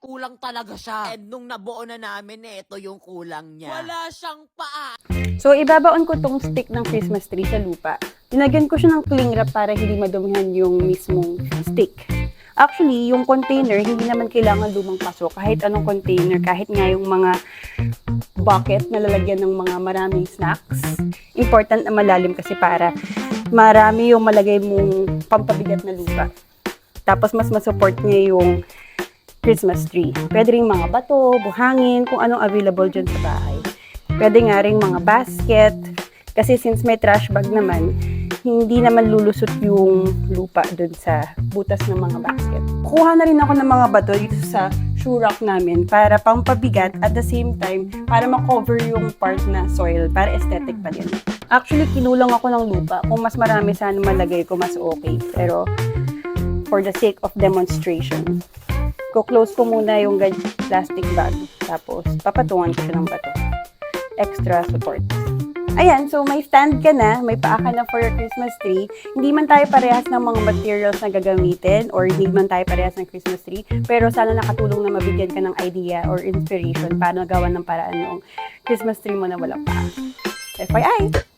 kulang talaga siya. And nung nabuo na namin, eh, ito yung kulang niya. Wala siyang paa. So, ibabaon ko tong stick ng Christmas tree sa lupa. Linagyan ko siya ng cling wrap para hindi madumihan yung mismong stick. Actually, yung container, hindi naman kailangan lumang paso. Kahit anong container, kahit nga yung mga bucket na lalagyan ng mga maraming snacks. Important na malalim kasi para marami yung malagay mong pampabigat na lupa. Tapos mas masupport niya yung Christmas tree. Pwede rin mga bato, buhangin, kung anong available dyan sa bahay. Pwede nga rin mga basket. Kasi since may trash bag naman, hindi naman lulusot yung lupa dun sa butas ng mga basket. Kuha na rin ako ng mga bato dito sa shoe rack namin para pampabigat at the same time para makover yung part na soil para aesthetic pa din. Actually, kinulang ako ng lupa. Kung mas marami sana malagay ko, mas okay. Pero for the sake of demonstration, ko-close ko muna yung plastic bag. Tapos, papatungan ko siya ng bato. Extra support. Ayan, so may stand ka na, may paa ka na for your Christmas tree. Hindi man tayo parehas ng mga materials na gagamitin or hindi man tayo parehas ng Christmas tree, pero sana nakatulong na mabigyan ka ng idea or inspiration para gawa ng paraan ng Christmas tree mo na walang paa. FYI!